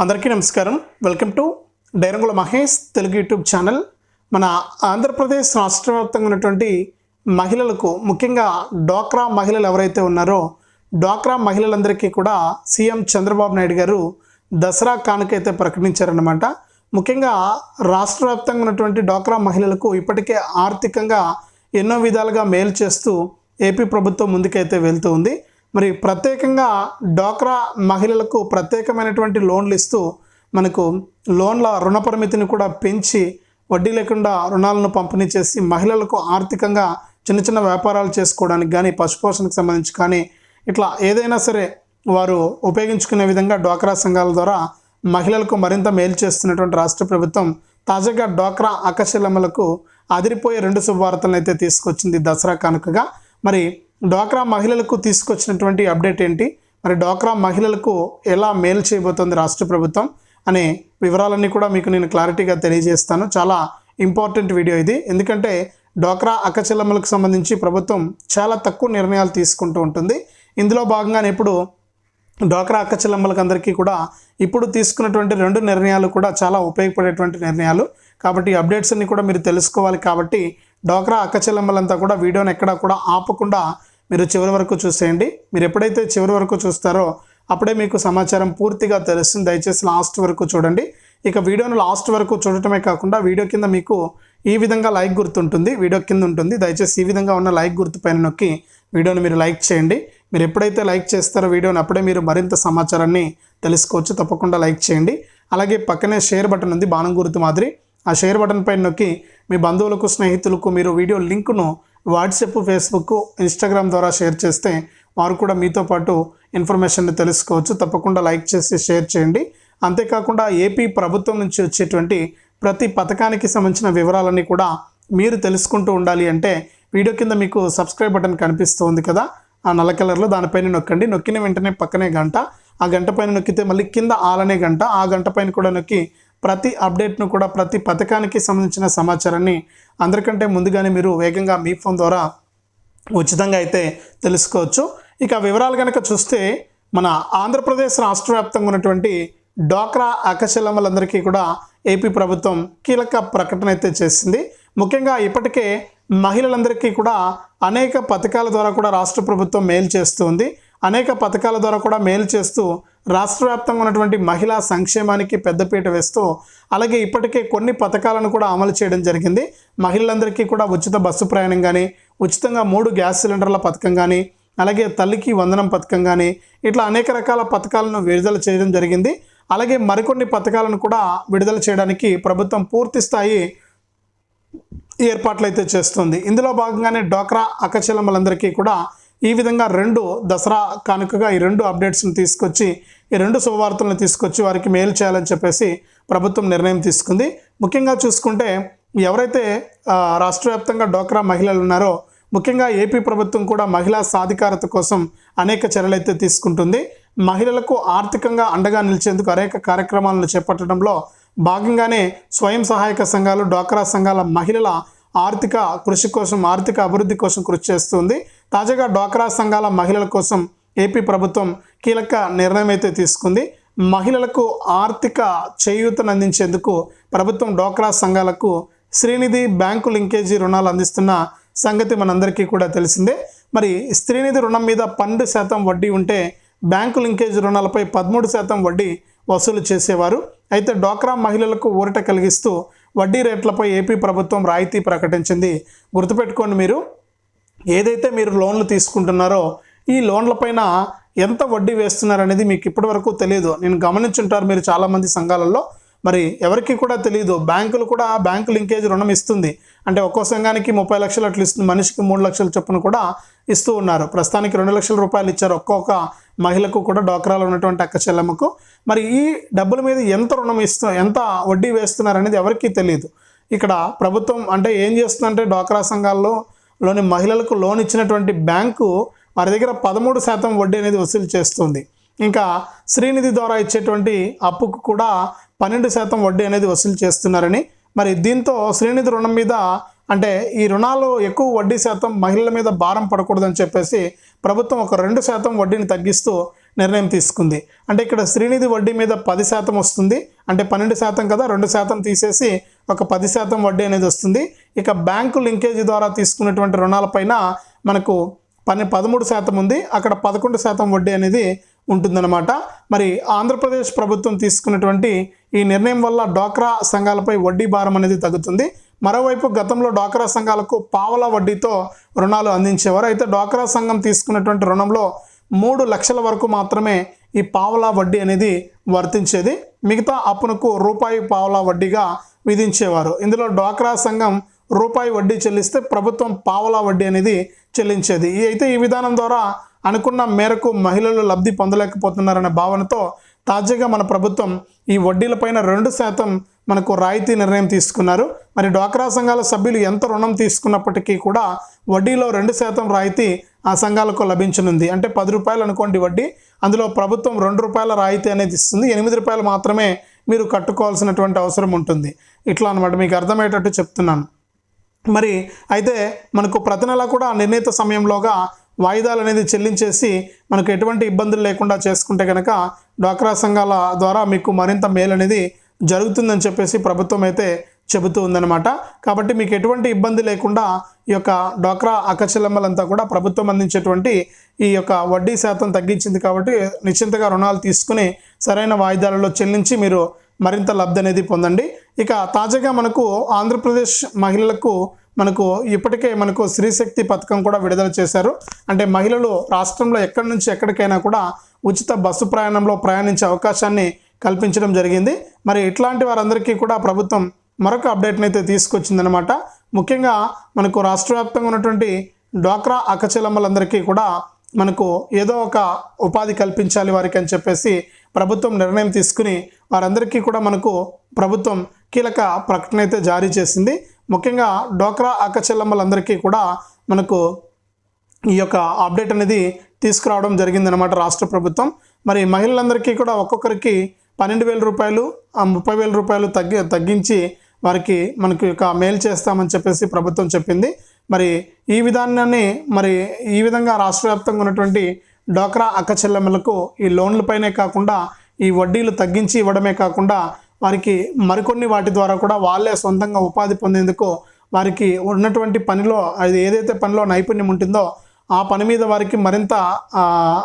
అందరికీ నమస్కారం. Welcome to డైరంగుల మహేష్ తెలుగు యూట్యూబ్ ఛానల్. మన ఆంధ్రప్రదేశ్ రాష్ట్ర వ్యాప్తంగా ఉన్నటువంటి మహిళలకు ముఖ్యంగా డ్వాక్రా మహిళలు ఎవరైతే ఉన్నారో డ్వాక్రా మహిళలందరికీ కూడా సీఎం చంద్రబాబు నాయుడు గారు దసరా కానుక అయితే ప్రకటించారన్నమాట. ముఖ్యంగా రాష్ట్ర వ్యాప్తంగా ఉన్నటువంటి డ్వాక్రా మహిళలకు ఇప్పటికే ఆర్థికంగా ఎన్నో విధాలుగా మేలు చేస్తూ ఏపీ ప్రభుత్వం ముందుకైతే వెళ్తూ ఉంది. మరి ప్రత్యేకంగా డ్వాక్రా మహిళలకు ప్రత్యేకమైనటువంటి లోన్లు ఇస్తూ మనకు లోన్ల రుణ పరిమితిని కూడా పెంచి వడ్డీ లేకుండా రుణాలను పంపిణీ చేసి మహిళలకు ఆర్థికంగా చిన్న చిన్న వ్యాపారాలు చేసుకోవడానికి కానీ పశుపోషణకు సంబంధించి కానీ ఇట్లా ఏదైనా సరే వారు ఉపయోగించుకునే విధంగా డ్వాక్రా సంఘాల ద్వారా మహిళలకు మరింత మేలు చేస్తున్నటువంటి రాష్ట్ర ప్రభుత్వం తాజాగా డ్వాక్రా అక్కచెల్లెమ్మలకు అదిరిపోయే రెండు శుభవార్తలను అయితే తీసుకొచ్చింది దసరా కనుకగా. మరి డ్వాక్రా మహిళలకు తీసుకొచ్చినటువంటి అప్డేట్ ఏంటి? మరి డ్వాక్రా మహిళలకు ఎలా మేలు చేయబోతోంది రాష్ట్ర ప్రభుత్వం అనే వివరాలన్నీ కూడా మీకు నేను క్లారిటీగా తెలియజేస్తాను. చాలా ఇంపార్టెంట్ వీడియో ఇది. ఎందుకంటే డ్వాక్రా అక్కచెల్లెమ్మలకు సంబంధించి ప్రభుత్వం చాలా తక్కువ నిర్ణయాలు తీసుకుంటూ ఉంటుంది. ఇందులో భాగంగానే ఇప్పుడు డ్వాక్రా అక్కచెల్లమ్మలకు అందరికీ కూడా ఇప్పుడు తీసుకున్నటువంటి రెండు నిర్ణయాలు కూడా చాలా ఉపయోగపడేటువంటి నిర్ణయాలు. కాబట్టి అప్డేట్స్ అన్ని కూడా మీరు తెలుసుకోవాలి కాబట్టి డ్వాక్రా అక్కచెల్లమ్మలంతా కూడా వీడియోని ఎక్కడా కూడా ఆపకుండా మీరు చివరి వరకు చూసేయండి. మీరు ఎప్పుడైతే చివరి వరకు చూస్తారో అప్పుడే మీకు సమాచారం పూర్తిగా తెలుస్తుంది. దయచేసి లాస్ట్ వరకు చూడండి. ఇక వీడియోను లాస్ట్ వరకు చూడటమే కాకుండా వీడియో కింద మీకు ఈ విధంగా లైక్ గుర్తుంటుంది. వీడియో కింద ఉంటుంది. దయచేసి ఈ విధంగా ఉన్న లైక్ గుర్తు పైన నొక్కి వీడియోని మీరు లైక్ చేయండి. మీరు ఎప్పుడైతే లైక్ చేస్తారో వీడియోని అప్పుడే మీరు మరింత సమాచారాన్ని తెలుసుకోవచ్చు. తప్పకుండా లైక్ చేయండి. అలాగే పక్కనే షేర్ బటన్ ఉంది. బాణం గుర్తు మాదిరి. ఆ షేర్ బటన్ పైన నొక్కి మీ బంధువులకు స్నేహితులకు మీరు వీడియో లింకును వాట్సాప్ ఫేస్బుక్ ఇన్స్టాగ్రామ్ ద్వారా షేర్ చేస్తే వారు కూడా మీతో పాటు ఇన్ఫర్మేషన్ని తెలుసుకోవచ్చు. తప్పకుండా లైక్ చేసి షేర్ చేయండి. అంతేకాకుండా ఏపీ ప్రభుత్వం నుంచి వచ్చేటువంటి ప్రతి పథకానికి సంబంధించిన వివరాలన్నీ కూడా మీరు తెలుసుకుంటూ ఉండాలి అంటే వీడియో కింద మీకు సబ్స్క్రైబ్ బటన్ కనిపిస్తుంది కదా ఆ నల్ల కలర్లో దానిపైన నొక్కండి. నొక్కిన వెంటనే పక్కనే గంట ఆ గంట పైన నొక్కితే మళ్ళీ కింద ఆలనే గంట ఆ గంట పైన కూడా నొక్కి ప్రతి అప్డేట్ను కూడా ప్రతి పథకానికి సంబంధించిన సమాచారాన్ని అందరికంటే ముందుగానే మీరు వేగంగా మీ ఫోన్ ద్వారా ఉచితంగా అయితే తెలుసుకోవచ్చు. ఇక వివరాలు కనుక చూస్తే మన ఆంధ్రప్రదేశ్ రాష్ట్ర వ్యాప్తంగా ఉన్నటువంటి డ్వాక్రా అకశలమ్మలందరికీ కూడా ఏపీ ప్రభుత్వం కీలక ప్రకటన అయితే చేసింది. ముఖ్యంగా ఇప్పటికే మహిళలందరికీ కూడా అనేక పథకాల ద్వారా కూడా రాష్ట్ర ప్రభుత్వం మేలు చేస్తుంది అనేక పథకాల ద్వారా కూడా మేలు చేస్తూ రాష్ట్ర వ్యాప్తంగా ఉన్నటువంటి మహిళా సంక్షేమానికి పెద్దపీట వేస్తూ అలాగే ఇప్పటికే కొన్ని పథకాలను కూడా అమలు చేయడం జరిగింది. మహిళలందరికీ కూడా ఉచిత బస్సు ప్రయాణం కానీ ఉచితంగా మూడు గ్యాస్ సిలిండర్ల పథకం కానీ అలాగే తల్లికి వందనం పథకం కానీ ఇట్లా అనేక రకాల పథకాలను విడుదల చేయడం జరిగింది. అలాగే మరికొన్ని పథకాలను కూడా విడుదల చేయడానికి ప్రభుత్వం పూర్తి స్థాయి ఏర్పాట్లు అయితే చేస్తుంది. ఇందులో భాగంగానే డ్వాక్రా అక్కచెల్లమ్మలందరికీ కూడా ఈ విధంగా రెండు దసరా కానుకగా ఈ రెండు అప్డేట్స్ని తీసుకొచ్చి ఈ రెండు శుభవార్తలను తీసుకొచ్చి వారికి మేలు చేయాలని చెప్పేసి ప్రభుత్వం నిర్ణయం తీసుకుంది. ముఖ్యంగా చూసుకుంటే ఎవరైతే రాష్ట్ర వ్యాప్తంగా డ్వాక్రా మహిళలు ఉన్నారో ముఖ్యంగా ఏపీ ప్రభుత్వం కూడా మహిళా సాధికారత కోసం అనేక చర్యలు అయితే తీసుకుంటుంది. మహిళలకు ఆర్థికంగా అండగా నిలిచేందుకు అనేక కార్యక్రమాలను చేపట్టడంలో భాగంగానే స్వయం సహాయక సంఘాలు డ్వాక్రా సంఘాల మహిళల ఆర్థిక కృషి కోసం ఆర్థిక అభివృద్ధి కోసం కృషి చేస్తుంది తాజాగా డ్వాక్రా సంఘాల మహిళల కోసం ఏపీ ప్రభుత్వం కీలక నిర్ణయం అయితే తీసుకుంది. మహిళలకు ఆర్థిక చేయూతను అందించేందుకు ప్రభుత్వం డ్వాక్రా సంఘాలకు శ్రీనిధి బ్యాంకు లింకేజీ రుణాలు అందిస్తున్న సంగతి మనందరికీ కూడా తెలిసిందే. మరి స్త్రీనిధి రుణం మీద పన్నెండు శాతం వడ్డీ ఉంటే బ్యాంకు లింకేజ్ రుణాలపై పదమూడు శాతం వడ్డీ వసూలు చేసేవారు. అయితే డ్వాక్రా మహిళలకు ఊరట కలిగిస్తూ వడ్డీ రేట్లపై ఏపీ ప్రభుత్వం రాయితీ ప్రకటించింది. గుర్తుపెట్టుకోండి మీరు ఏదైతే మీరు లోన్లు తీసుకుంటున్నారో ఈ లోన్ల పైన ఎంత వడ్డీ వేస్తున్నారు అనేది మీకు ఇప్పటివరకు తెలియదు నేను గమనించుంటారు మీరు చాలామంది సంఘాలలో. మరి ఎవరికి కూడా తెలియదు బ్యాంకులు కూడా బ్యాంకు లింకేజ్ రుణం ఇస్తుంది. అంటే ఒక్కో సంఘానికి ముప్పై లక్షలు అట్లా ఇస్తుంది. మనిషికి మూడు లక్షల చొప్పున కూడా ఇస్తూ ఉన్నారు. ప్రస్తుతానికి రెండు లక్షల రూపాయలు ఇచ్చారు ఒక్కొక్క మహిళకు కూడా డోక్రాలు ఉన్నటువంటి అక్క చెల్లెమ్మకు. మరి ఈ డబ్బుల మీద ఎంత రుణం ఇస్తు ఎంత వడ్డీ వేస్తున్నారు అనేది ఎవరికీ తెలియదు ఇక్కడ ప్రభుత్వం అంటే ఏం చేస్తుందంటే డ్వాక్రా సంఘాల్లో లోని మహిళలకు లోన్ ఇచ్చినటువంటి బ్యాంకు వారి దగ్గర పదమూడు శాతం వడ్డీ అనేది వసూలు చేస్తుంది. ఇంకా శ్రీనిధి ద్వారా ఇచ్చేటువంటి అప్పుకు కూడా పన్నెండు శాతం వడ్డీ అనేది వసూలు చేస్తున్నారని మరి దీంతో శ్రీనిధి రుణం మీద అంటే ఈ రుణాలు ఎక్కువ వడ్డీ శాతం మహిళల మీద భారం పడకూడదని చెప్పేసి ప్రభుత్వం ఒక రెండు శాతం వడ్డీని తగ్గిస్తూ నిర్ణయం తీసుకుంది. అంటే ఇక్కడ శ్రీనిధి వడ్డీ మీద పది శాతం వస్తుంది. అంటే పన్నెండు శాతం కదా రెండు శాతం తీసేసి ఒక పది శాతం వడ్డీ అనేది వస్తుంది. ఇక బ్యాంకు లింకేజీ ద్వారా తీసుకున్నటువంటి రుణాలపైన మనకు పన్నె పదమూడు శాతం ఉంది. అక్కడ పదకొండు శాతం వడ్డీ అనేది ఉంటుందన్నమాట. మరి ఆంధ్రప్రదేశ్ ప్రభుత్వం తీసుకున్నటువంటి ఈ నిర్ణయం వల్ల డ్వాక్రా సంఘాలపై వడ్డీ భారం అనేది తగ్గుతుంది. మరోవైపు గతంలో డ్వాక్రా సంఘాలకు పావల వడ్డీతో రుణాలు అందించేవారు. అయితే డ్వాక్రా సంఘం తీసుకున్నటువంటి రుణంలో మూడు లక్షల వరకు మాత్రమే ఈ పావలా వడ్డీ అనేది వర్తించేది. మిగతా అప్పునకు రూపాయి పావలా వడ్డీగా విధించేవారు. ఇందులో డ్వాక్రా సంఘం రూపాయి వడ్డీ చెల్లిస్తే ప్రభుత్వం పావలా వడ్డీ అనేది చెల్లించేది. ఈ- అయితే ఈ విధానం ద్వారా అనుకున్న మేరకు మహిళలు లబ్ధి పొందలేకపోతున్నారనే భావనతో తాజాగా మన ప్రభుత్వం ఈ వడ్డీలపైన రెండు శాతం మనకు రాయితీ నిర్ణయం తీసుకున్నారు. మరి డ్వాక్రా సంఘాల సభ్యులు ఎంత రుణం తీసుకున్నప్పటికీ కూడా వడ్డీలో రెండు శాతం రాయితీ ఆ సంఘాలకు లభించనుంది. అంటే పది రూపాయలు అనుకోండి వడ్డీ అందులో ప్రభుత్వం రెండు రూపాయల రాయితీ అనేది ఇస్తుంది. ఎనిమిది రూపాయలు మాత్రమే మీరు కట్టుకోవాల్సినటువంటి అవసరం ఉంటుంది. ఇట్లా అనమాట మీకు అర్థమయ్యేటట్టు చెప్తున్నాను. మరి అయితే మనకు ప్రతి నెల కూడా నిర్ణీత సమయంలోగా వాయిదాలు అనేది చెల్లించేసి మనకు ఎటువంటి ఇబ్బందులు లేకుండా చేసుకుంటే కనుక డ్వాక్రా సంఘాల ద్వారా మీకు మరింత మేలు అనేది జరుగుతుందని చెప్పేసి ప్రభుత్వం అయితే చెబుతూ ఉందన్నమాట. కాబట్టి మీకు ఎటువంటి ఇబ్బంది లేకుండా ఈ యొక్క డ్వాక్రా అక్కచెల్లెమ్మలంతా కూడా ప్రభుత్వం అందించేటువంటి ఈ యొక్క వడ్డీ శాతం తగ్గించింది కాబట్టి నిశ్చింతగా రుణాలు తీసుకుని సరైన వాయిదాలలో చెల్లించి మీరు మరింత లబ్ధి అనేది పొందండి. ఇక తాజాగా మనకు ఆంధ్రప్రదేశ్ మహిళలకు మనకు ఇప్పటికే మనకు స్త్రీశక్తి పథకం కూడా విడుదల చేశారు. అంటే మహిళలు రాష్ట్రంలో ఎక్కడి నుంచి ఎక్కడికైనా కూడా ఉచిత బస్సు ప్రయాణంలో ప్రయాణించే అవకాశాన్ని కల్పించడం జరిగింది. మరి ఇట్లాంటి వారందరికీ కూడా ప్రభుత్వం మరొక అప్డేట్ని అయితే తీసుకొచ్చిందనమాట ముఖ్యంగా మనకు రాష్ట్ర వ్యాప్తంగా ఉన్నటువంటి డ్వాక్రా అక్కచెల్లమ్మలందరికీ కూడా మనకు ఏదో ఒక ఉపాధి కల్పించాలి వారికి అని చెప్పేసి ప్రభుత్వం నిర్ణయం తీసుకుని వారందరికీ కూడా మనకు ప్రభుత్వం కీలక ప్రకటన అయితే జారీ చేసింది. ముఖ్యంగా డోక్రా అక్కచెల్లమ్మలందరికీ కూడా మనకు ఈ యొక్క అప్డేట్ అనేది తీసుకురావడం జరిగిందనమాట రాష్ట్ర ప్రభుత్వం. మరి మహిళలందరికీ కూడా ఒక్కొక్కరికి పన్నెండు వేల రూపాయలు ముప్పై వేల రూపాయలు తగ్గి తగ్గించి వారికి మనకి ఒక మేలు చేస్తామని చెప్పేసి ప్రభుత్వం చెప్పింది. మరి ఈ విధానాన్ని మరి ఈ విధంగా రాష్ట్ర వ్యాప్తంగా ఉన్నటువంటి డోక్రా అక్క చెల్లెమ్మలకు ఈ లోన్లపైనే కాకుండా ఈ వడ్డీలు తగ్గించి ఇవ్వడమే కాకుండా వారికి మరికొన్ని వాటి ద్వారా కూడా వాళ్ళే సొంతంగా ఉపాధి పొందేందుకు వారికి ఉన్నటువంటి పనిలో అది ఏదైతే పనిలో నైపుణ్యం ఉంటుందో ఆ పని మీద వారికి మరింత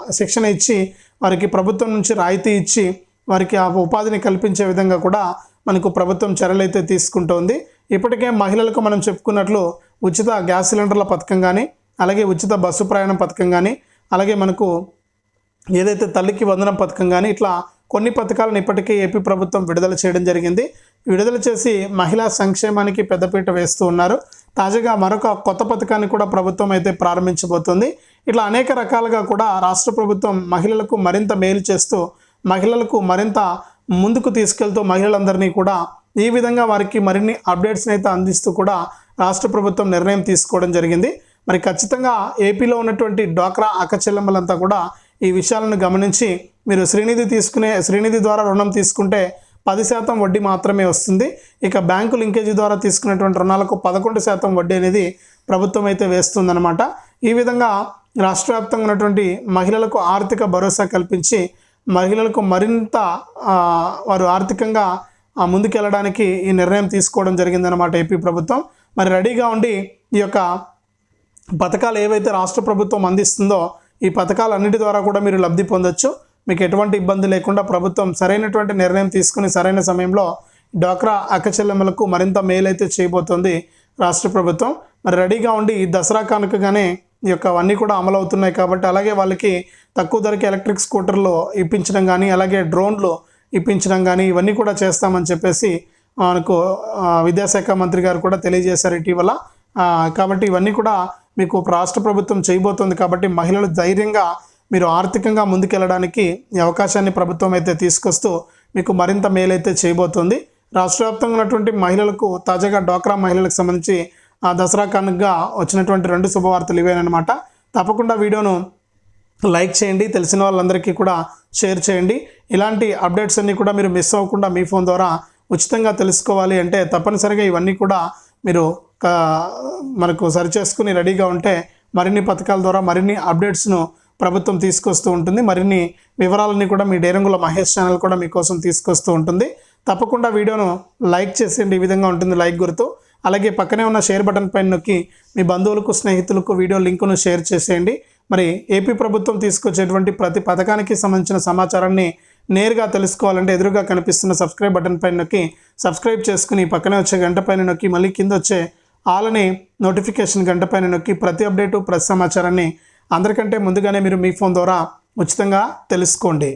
శిక్షణ ఇచ్చి వారికి ప్రభుత్వం నుంచి రాయితీ ఇచ్చి వారికి ఆ ఉపాధిని కల్పించే విధంగా కూడా మనకు ప్రభుత్వం చర్యలైతే తీసుకుంటోంది. ఇప్పటికే మహిళలకు మనం చెప్పుకున్నట్లు ఉచిత గ్యాస్ సిలిండర్ల పథకం కానీ అలాగే ఉచిత బస్సు ప్రయాణం పథకం కానీ అలాగే మనకు ఏదైతే తల్లికి వందనం పథకం కానీ ఇట్లా కొన్ని పథకాలను ఇప్పటికే ఏపీ ప్రభుత్వం విడుదల చేయడం జరిగింది. విడుదల చేసి మహిళా సంక్షేమానికి పెద్దపీట వేస్తూ ఉన్నారు. తాజాగా మరొక కొత్త పథకాన్ని కూడా ప్రభుత్వం అయితే ప్రారంభించబోతుంది. ఇట్లా అనేక రకాలుగా కూడా రాష్ట్ర ప్రభుత్వం మహిళలకు మరింత మేలు చేస్తూ మహిళలకు మరింత ముందుకు తీసుకెళ్తూ మహిళలందరినీ కూడా ఈ విధంగా వారికి మరిన్ని అప్డేట్స్ని అయితే అందిస్తూ కూడా రాష్ట్ర ప్రభుత్వం నిర్ణయం తీసుకోవడం జరిగింది. మరి ఖచ్చితంగా ఏపీలో ఉన్నటువంటి డ్వాక్రా అక్కచెల్లెమ్మలంతా కూడా ఈ విషయాలను గమనించి మీరు శ్రీనిధి తీసుకునే శ్రీనిధి ద్వారా రుణం తీసుకుంటే పది శాతం వడ్డీ మాత్రమే వస్తుంది. ఇక బ్యాంకు లింకేజీ ద్వారా తీసుకున్నటువంటి రుణాలకు పదకొండు శాతం వడ్డీ అనేది ప్రభుత్వం అయితే వేస్తుందన్నమాట. ఈ విధంగా రాష్ట్ర వ్యాప్తంగా ఉన్నటువంటి మహిళలకు ఆర్థిక భరోసా కల్పించి మహిళలకు మరింత వారు ఆర్థికంగా ముందుకెళ్ళడానికి ఈ నిర్ణయం తీసుకోవడం జరిగిందన్నమాట ఏపీ ప్రభుత్వం. మరి రెడీగా ఉండి ఈ యొక్క పథకాలు ఏవైతే రాష్ట్ర ప్రభుత్వం అందిస్తుందో ఈ పథకాలన్నిటి ద్వారా కూడా మీరు లబ్ధి పొందొచ్చు. మీకు ఎటువంటి ఇబ్బంది లేకుండా ప్రభుత్వం సరైనటువంటి నిర్ణయం తీసుకుని సరైన సమయంలో డ్వాక్రా అక్కచెల్లెమ్మలకు మరింత మేలైతే చేయబోతోంది రాష్ట్ర ప్రభుత్వం. మరి రెడీగా ఉండి ఈ దసరా కానుకగానే ఈ యొక్క అవన్నీ కూడా అమలు అవుతున్నాయి కాబట్టి అలాగే వాళ్ళకి తక్కువ ధరకి ఎలక్ట్రిక్ స్కూటర్లు ఇప్పించడం కానీ అలాగే డ్రోన్లు ఇప్పించడం కానీ ఇవన్నీ కూడా చేస్తామని చెప్పేసి మనకు విద్యాశాఖ మంత్రి గారు కూడా తెలియజేశారు ఇటీవల. కాబట్టి ఇవన్నీ కూడా మీకు రాష్ట్ర ప్రభుత్వం చేయబోతోంది కాబట్టి మహిళలు ధైర్యంగా మీరు ఆర్థికంగా ముందుకెళ్ళడానికి ఈ అవకాశాన్ని ప్రభుత్వం అయితే తీసుకొస్తూ మీకు మరింత మేలైతే చేయబోతుంది. రాష్ట్ర వ్యాప్తంగా ఉన్నటువంటి మహిళలకు తాజాగా డ్వాక్రా మహిళలకు సంబంధించి ఆ దసరా కానుకగా వచ్చినటువంటి రెండు శుభవార్తలు ఇవేనమాట తప్పకుండా వీడియోను లైక్ చేయండి తెలిసిన వాళ్ళందరికీ కూడా షేర్ చేయండి. ఇలాంటి అప్డేట్స్ అన్నీ కూడా మీరు మిస్ అవ్వకుండా మీ ఫోన్ ద్వారా ఉచితంగా తెలుసుకోవాలి అంటే తప్పనిసరిగా ఇవన్నీ కూడా మీరు మనకు సరి చేసుకుని రెడీగా ఉంటే మరిన్ని పథకాల ద్వారా మరిన్ని అప్డేట్స్ను ప్రభుత్వం తీసుకొస్తూ ఉంటుంది. మరిన్ని వివరాలని కూడా మీ డేరంగుల మహేష్ ఛానల్ కూడా మీకోసం తీసుకొస్తూ ఉంటుంది. తప్పకుండా వీడియోను లైక్ చేసేయండి. ఈ విధంగా ఉంటుంది లైక్ గుర్తు. అలాగే పక్కనే ఉన్న షేర్ బటన్ పైన నొక్కి మీ బంధువులకు స్నేహితులకు వీడియో లింకును షేర్ చేసేయండి. మరి ఏపీ ప్రభుత్వం తీసుకొచ్చేటువంటి ప్రతి పథకానికి సంబంధించిన సమాచారాన్ని నేరుగా తెలుసుకోవాలంటే ఎదురుగా కనిపిస్తున్న సబ్స్క్రైబ్ బటన్ పైన నొక్కి సబ్స్క్రైబ్ చేసుకుని పక్కనే వచ్చే గంట పైన నొక్కి మళ్ళీ కింద వచ్చే ఆలని నోటిఫికేషన్ గంట పైన నొక్కి ప్రతి అప్డేటు ప్రతి సమాచారాన్ని అందరికంటే ముందుగానే మీరు మీ ఫోన్ ద్వారా ఉచితంగా తెలుసుకోండి.